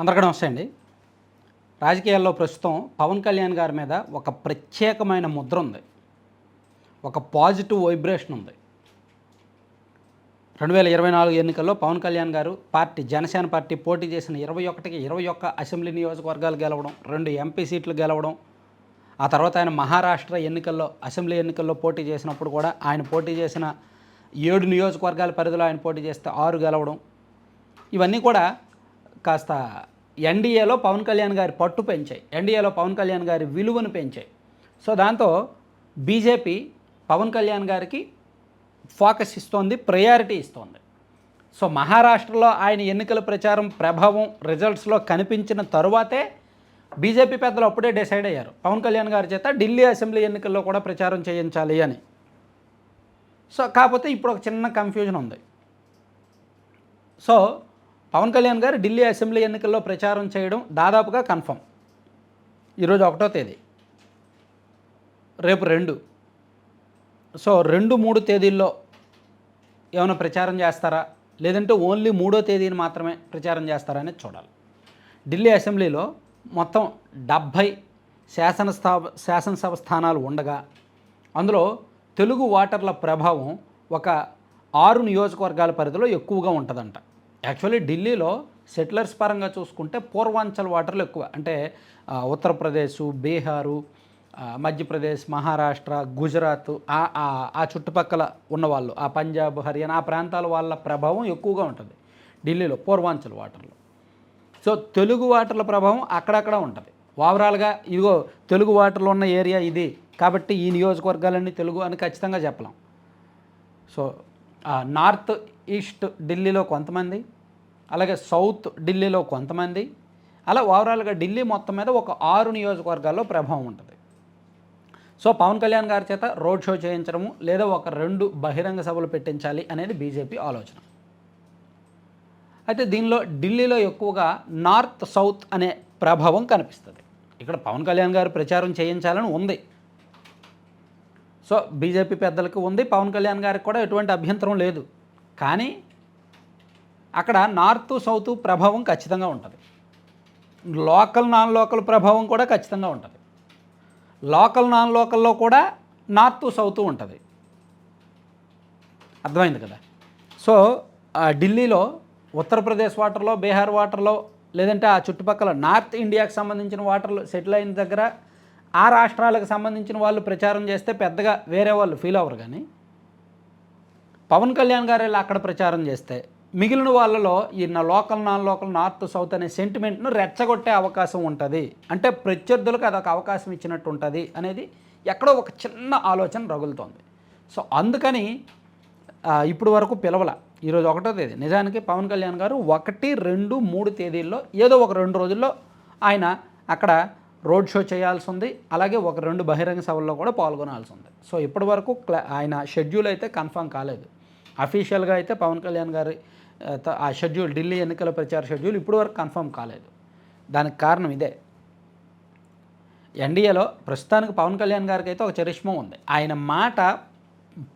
అందరికీ నమస్తే అండి. రాజకీయాల్లో ప్రస్తుతం పవన్ కళ్యాణ్ గారి మీద ఒక ప్రత్యేకమైన ముద్ర ఉంది. ఒక పాజిటివ్ వైబ్రేషన్ ఉంది. రెండు వేల ఇరవై నాలుగు ఎన్నికల్లో పవన్ కళ్యాణ్ గారు పార్టీ జనసేన పార్టీ పోటీ చేసిన ఇరవై ఒకటికి ఇరవై ఒక్క అసెంబ్లీ నియోజకవర్గాలు గెలవడం రెండు ఎంపీ సీట్లు గెలవడం ఆ తర్వాత ఆయన మహారాష్ట్ర ఎన్నికల్లో అసెంబ్లీ ఎన్నికల్లో పోటీ చేసినప్పుడు కూడా ఆయన పోటీ చేసిన ఏడు నియోజకవర్గాల పరిధిలో ఆయన పోటీ చేస్తే ఆరు గెలవడం ఇవన్నీ కూడా కాస్త ఎన్డీఏలో పవన్ కళ్యాణ్ గారి పట్టు పెంచాయి. ఎన్డీఏలో పవన్ కళ్యాణ్ గారి విలువను పెంచాయి. సో దాంతో బీజేపీ పవన్ కళ్యాణ్ గారికి ఫోకస్ ఇస్తోంది ప్రయారిటీ ఇస్తోంది. సో మహారాష్ట్రలో ఆయన ఎన్నికల ప్రచారం ప్రభావం రిజల్ట్స్లో కనిపించిన తరువాతే బీజేపీ పెద్దలు అప్పుడే డిసైడ్ అయ్యారు. పవన్ కళ్యాణ్ గారి చేత ఢిల్లీ అసెంబ్లీ ఎన్నికల్లో కూడా ప్రచారం చేయించాలి అని. సో కాకపోతే ఇప్పుడు ఒక చిన్న కన్ఫ్యూజన్ ఉంది. సో పవన్ కళ్యాణ్ గారు ఢిల్లీ అసెంబ్లీ ఎన్నికల్లో ప్రచారం చేయడం దాదాపుగా కన్ఫర్మ్. ఈరోజు ఒకటో తేదీ. రేపు రెండు. సో రెండు మూడు తేదీల్లో ఏమైనా ప్రచారం చేస్తారా? లేదంటే ఓన్లీ మూడో తేదీని మాత్రమే ప్రచారం చేస్తారా అనేది చూడాలి. ఢిల్లీ అసెంబ్లీలో మొత్తం డెబ్భై శాసనస్థాప శాసనసభ స్థానాలు ఉండగా అందులో తెలుగు ఓటర్ల ప్రభావం ఒక ఆరు నియోజకవర్గాల పరిధిలో ఎక్కువగా ఉంటుందంట. యాక్చువల్లీ ఢిల్లీలో సెటిలర్స్ పరంగా చూసుకుంటే పూర్వాంచల్ వాటర్లు ఎక్కువ. అంటే ఉత్తరప్రదేశ్ బీహారు మధ్యప్రదేశ్ మహారాష్ట్ర గుజరాత్ ఆ చుట్టుపక్కల ఉన్నవాళ్ళు ఆ పంజాబ్ హర్యానా ఆ ప్రాంతాల వాళ్ళ ప్రభావం ఎక్కువగా ఉంటుంది ఢిల్లీలో పూర్వాంచల్ వాటర్లు. సో తెలుగు వాటర్ల ప్రభావం అక్కడక్కడ ఉంటుంది. ఓవరాల్గా ఇదిగో తెలుగు వాటర్లు ఉన్న ఏరియా ఇది కాబట్టి ఈ నియోజకవర్గాలన్నీ తెలుగు అని ఖచ్చితంగా చెప్పలేం. సో నార్త్ ఈస్ట్ ఢిల్లీలో కొంతమంది అలాగే సౌత్ ఢిల్లీలో కొంతమంది అలా ఓవరాల్గా ఢిల్లీ మొత్తం మీద ఒక ఆరు నియోజకవర్గాల్లో ప్రభావం ఉంటుంది. సో పవన్ కళ్యాణ్ గారి చేత రోడ్ షో చేయించడము లేదా ఒక రెండు బహిరంగ సభలు పెట్టించాలి అనేది బీజేపీ ఆలోచన. అయితే దీనిలో ఢిల్లీలో ఎక్కువగా నార్త్ సౌత్ అనే ప్రభావం కనిపిస్తుంది. ఇక్కడ పవన్ కళ్యాణ్ గారు ప్రచారం చేయించాలని ఉంది. సో బీజేపీ పెద్దలకు ఉంది పవన్ కళ్యాణ్ గారికి కూడా ఎటువంటి అభ్యంతరం లేదు. కానీ అక్కడ నార్త్ సౌత్ ప్రభావం ఖచ్చితంగా ఉంటుంది. లోకల్ నాన్ లోకల్ ప్రభావం కూడా ఖచ్చితంగా ఉంటుంది. లోకల్ నాన్ లోకల్లో కూడా నార్త్ సౌత్ ఉంటుంది. అర్థమైంది కదా? సో ఆ ఢిల్లీలో ఉత్తరప్రదేశ్ వాటర్లో బీహార్ వాటర్లో లేదంటే ఆ చుట్టుపక్కల నార్త్ ఇండియాకి సంబంధించిన వాటర్లు సెటిల్ అయిన దగ్గర ఆ రాష్ట్రాలకు సంబంధించిన వాళ్ళు ప్రచారం చేస్తే పెద్దగా వేరే వాళ్ళు ఫీల్ అవ్వరు కానీ పవన్ కళ్యాణ్ గారు వెళ్ళి అక్కడ ప్రచారం చేస్తే మిగిలిన వాళ్ళలో ఈ నా local non local north south అనే సెంటిమెంట్ను రెచ్చగొట్టే అవకాశం ఉంటుంది. అంటే ప్రత్యర్థులకు అదొక అవకాశం ఇచ్చినట్టు ఉంటుంది అనేది ఎక్కడో ఒక చిన్న ఆలోచన రగులుతోంది. సో అందుకని ఇప్పుడు వరకు పిలవల. ఈరోజు ఒకటో తేదీ. నిజానికి పవన్ కళ్యాణ్ గారు ఒకటి రెండు మూడు తేదీల్లో ఏదో ఒక రెండు రోజుల్లో ఆయన అక్కడ రోడ్ షో చేయాల్సి ఉంది. అలాగే ఒక రెండు బహిరంగ సభల్లో కూడా పాల్గొనాల్సి ఉంది. సో ఇప్పటి వరకు క్లా ఆయన షెడ్యూల్ అయితే కన్ఫర్మ్ కాలేదు. అఫీషియల్గా అయితే పవన్ కళ్యాణ్ గారి ఆ, త- ఆ షెడ్యూల్ ఢిల్లీ ఎన్నికల ప్రచార షెడ్యూల్ ఇప్పుడు వరకు కన్ఫర్మ్ కాలేదు. దానికి కారణం ఇదే. ఎన్డీఏలో ప్రస్తుతానికి పవన్ కళ్యాణ్ గారికి అయితే ఒక చరిష్మం ఉంది. ఆయన మాట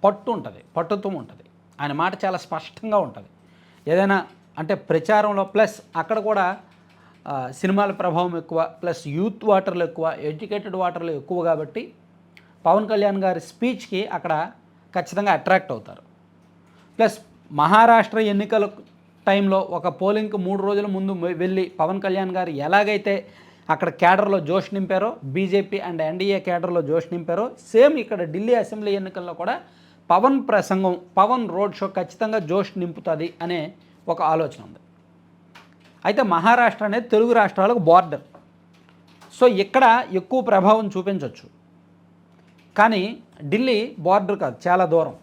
పట్టు ఉంటుంది పట్టుత్వం ఉంటుంది. ఆయన మాట చాలా స్పష్టంగా ఉంటుంది. ఏదైనా అంటే ప్రచారంలో ప్లస్ అక్కడ కూడా సినిమాల ప్రభావం ఎక్కువ ప్లస్ యూత్ వాటర్లు ఎక్కువ ఎడ్యుకేటెడ్ వాటర్లు ఎక్కువ కాబట్టి పవన్ కళ్యాణ్ గారి స్పీచ్కి అక్కడ ఖచ్చితంగా అట్రాక్ట్ అవుతారు. ప్లస్ మహారాష్ట్ర ఎన్నికల టైంలో ఒక పోలింగ్కి మూడు రోజుల ముందు వెళ్ళి పవన్ కళ్యాణ్ గారు ఎలాగైతే అక్కడ కేడర్లో జోష్ నింపారో బీజేపీ అండ్ ఎన్డీఏ కేడర్లో జోష్ నింపారో సేమ్ ఇక్కడ ఢిల్లీ అసెంబ్లీ ఎన్నికల్లో కూడా పవన్ ప్రసంగం పవన్ రోడ్ షో ఖచ్చితంగా జోష్ నింపుతుంది అనే ఒక ఆలోచన ఉంది. అయితే మహారాష్ట్ర అనేది తెలుగు రాష్ట్రాలకు బార్డర్ సో ఇక్కడ ఎక్కువ ప్రభావం చూపించవచ్చు కానీ ఢిల్లీ బార్డర్ కాదు చాలా దూరం.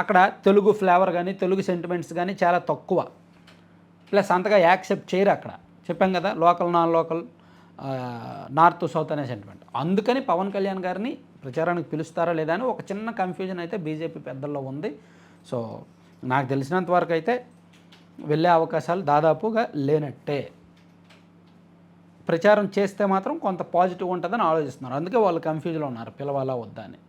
అక్కడ తెలుగు ఫ్లేవర్ కానీ తెలుగు సెంటిమెంట్స్ కానీ చాలా తక్కువ. ప్లస్ అంతగా యాక్సెప్ట్ చేయరు అక్కడ. చెప్పాం కదా local non local north south అనే సెంటిమెంట్ అందుకని పవన్ కళ్యాణ్ గారిని ప్రచారానికి పిలుస్తారా లేదా అని ఒక చిన్న కన్ఫ్యూజన్ అయితే బీజేపీ పెద్దల్లో ఉంది. సో నాకు తెలిసినంత వరకు అయితే వెళ్ళే అవకాశాలు దాదాపుగా లేనట్టే. ప్రచారం చేస్తే మాత్రం కొంత పాజిటివ్ ఉంటుందని ఆలోచిస్తున్నారు. అందుకే వాళ్ళు కన్ఫ్యూజ్లో ఉన్నారు పిలవాలా వద్దా అని.